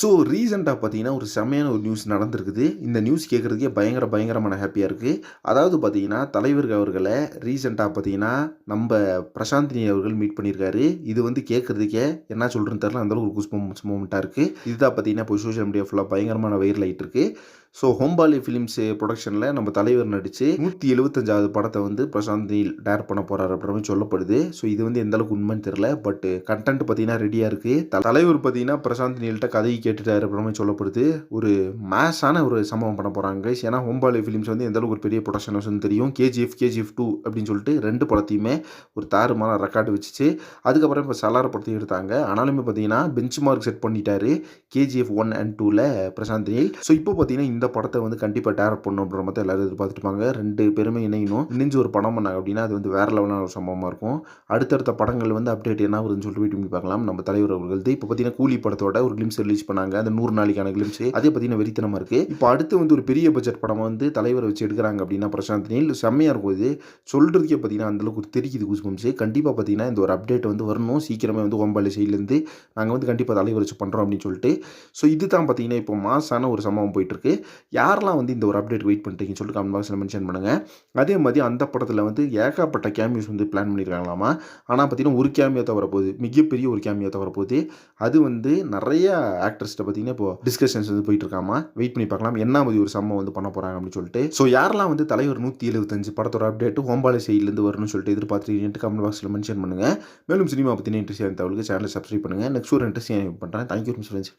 So ரீசெண்டாக பார்த்தீங்கன்னா ஒரு செம்மையான ஒரு நியூஸ் நடந்திருக்குது. இந்த நியூஸ் கேட்குறதுக்கே பயங்கர பயங்கரமான ஹாப்பியாக இருக்குது அதாவது பார்த்தீங்கன்னா தலைவர் அவர்களை ரீசெண்டாக பார்த்தீங்கன்னா நம்ம பிரசாந்தினி அவர்கள் மீட் பண்ணியிருக்காரு. இது வந்து கேட்குறதுக்கே என்ன சொல்கிறேன்னு தெரில அந்தளவுக்கு ஒரு குஸ்பம் மூமெண்ட்டாக இருக்குது இதுதான் பார்த்தீங்கன்னா இப்போ சோஷியல் மீடியா ஃபுல்லாக பயங்கரமான வைரல் ஆகிட்டு இருக்குது ஸோ ஹோம்பாலி ஃபிலிம்ஸ் ப்ரொடக்ஷனில் நம்ம தலைவர் நடித்து நூற்றி எழுபத்தஞ்சாவது படத்தை வந்து பிரசாந்த் நீல் டேர் பண்ண போகிறார் அப்படின்ற மாதிரி சொல்லப்படுது. ஸோ இது வந்து எந்த அளவுக்கு உண்மைன்னு தெரில பட் கண்டென்ட் பார்த்தீங்கன்னா ரெடியாக இருக்குது தலைவர் பார்த்தீங்கன்னா பிரசாந்த் நீல்கிட்ட கதைக்கு கேட்டுட்டார் அப்படின்ற சொல்லப்படுது ஒரு மேஸான ஒரு சம்பவம் பண்ண போகிறாங்க ஏன்னா ஹோம்பாலி ஃபிலிம்ஸ் வந்து எந்த அளவுக்கு ஒரு பெரிய ப்ரொடக்ஷன் ஹவுஸ்னு தெரியும். கேஜிஎஃப் கேஜிஎஃப் டூ அப்படின்னு சொல்லிட்டு ரெண்டு படத்தையுமே ஒரு தாறுமான ரெக்கார்டு வச்சுச்சு. அதுக்கப்புறம் இப்போ சலார படத்தையும் எடுத்தாங்க. ஆனாலுமே பார்த்தீங்கன்னா பெஞ்ச் மார்க் செட் பண்ணிட்டாரு கேஜிஎஃப் ஒன் அண்ட் டூவில் பிரசாந்த் நீல் ஸோ இப்போ பார்த்தீங்கன்னா இந்த படத்தை வந்து கண்டிப்பாக டேரக்ட் பண்ணணும் அப்படின்ற மாதிரி எல்லாரும் எதிர்பார்த்துருப்பாங்க ரெண்டு பேருமே இணையணும். இணைஞ்சு ஒரு படம் பண்ணாங்க அப்படின்னா அது வந்து வேறு லெவலான ஒரு சம்பவமாக இருக்கும். அடுத்தடுத்த படங்கள் வந்து அப்டேட் என்ன வருதுன்னு சொல்லிட்டு வெயிட் பண்ணி பார்க்கலாம். நம்ம தலைவர் அவர்கள் இப்போ பார்த்தீங்கன்னா கூலி படத்தோட ஒரு கிளிம்ஸ் ரிலீஸ் பண்ணாங்க அந்த நூறு நாளைக்கான கிளிம்ஸ் அதே பார்த்தீங்கன்னா வெறித்தனமாக இருக்குது இப்போ அடுத்து வந்து ஒரு பெரிய பட்ஜெட் படம் வந்து தலைவரை வச்சு எடுக்கிறாங்க அப்படின்னா பிரசாந்த் நீல் செம்மையாக இருக்கும் இது. சொல்கிறதுக்கே பார்த்தீங்கன்னா அந்தளவுக்கு ஒரு தெரிக்குது குஸ்பம்ஸ் கண்டிப்பாக பார்த்தீங்கன்னா இந்த ஒரு அப்டேட் வந்து வரணும். சீக்கிரமே வந்து ஓம்பாலி சைட்லேருந்து நாங்கள் வந்து கண்டிப்பாக தலைவர் வச்சு பண்ணுறோம் அப்படின்னு சொல்லிட்டு. ஸோ இது தான் பார்த்தீங்கன்னா இப்போ மாசான ஒரு சம்பவம் போயிட்டுருக்கு. யாரெல்லாம் வந்து இந்த ஒரு அப்டேட் வெயிட் பண்ணிட்டீங்கன்னு சொல்லிட்டு கமெண்ட் பாக்ஸில் மென்ஷன் பண்ணுங்கள் அதே மாதிரி அந்த படத்தில் வந்து ஏகப்பட்ட கேமியோஸ் வந்து பிளான் பண்ணியிருக்காங்களாமா ஆனால் பார்த்தீங்கன்னா ஒரு கேமியோ தவிர போகுது மிகப்பெரிய ஒரு கேமியோ தவிர போகுது அது வந்து நிறைய ஆக்டர்ஸ்ட்டை பார்த்தீங்கன்னா இப்போ டிஸ்கஷன்ஸ் வந்து போயிட்டு இருக்காமா வெயிட் பண்ணி பார்க்கலாம். என்ன மாதிரி ஒரு சம்பவம் வந்து பண்ண போகிறாங்க அப்படின்னு சொல்லிட்டு. ஸோ யாரெல்லாம் வந்து தலைவர் நூற்றி எழுபத்தஞ்சு படத்தோட அப்டேட் ஹோம்பாலை சைட்லேருந்து வரணும்னு சொல்லிட்டு எதிர்பார்த்துட்டு கமெண்ட் பாக்ஸில் மென்ஷன் பண்ணுங்கள் மேலும் சினிமா பற்றின இன்ட்ரெஸ்ட் தகவலுக்கு சேனலை சப்ஸ்கிரைப் பண்ணுங்கள் நெக்ஸ்ட் ஒரு இன்ட்ரெஸ்ட் பண்ணுறேன் தேங்க்யூ ஃப்ரெண்ட்ஸ்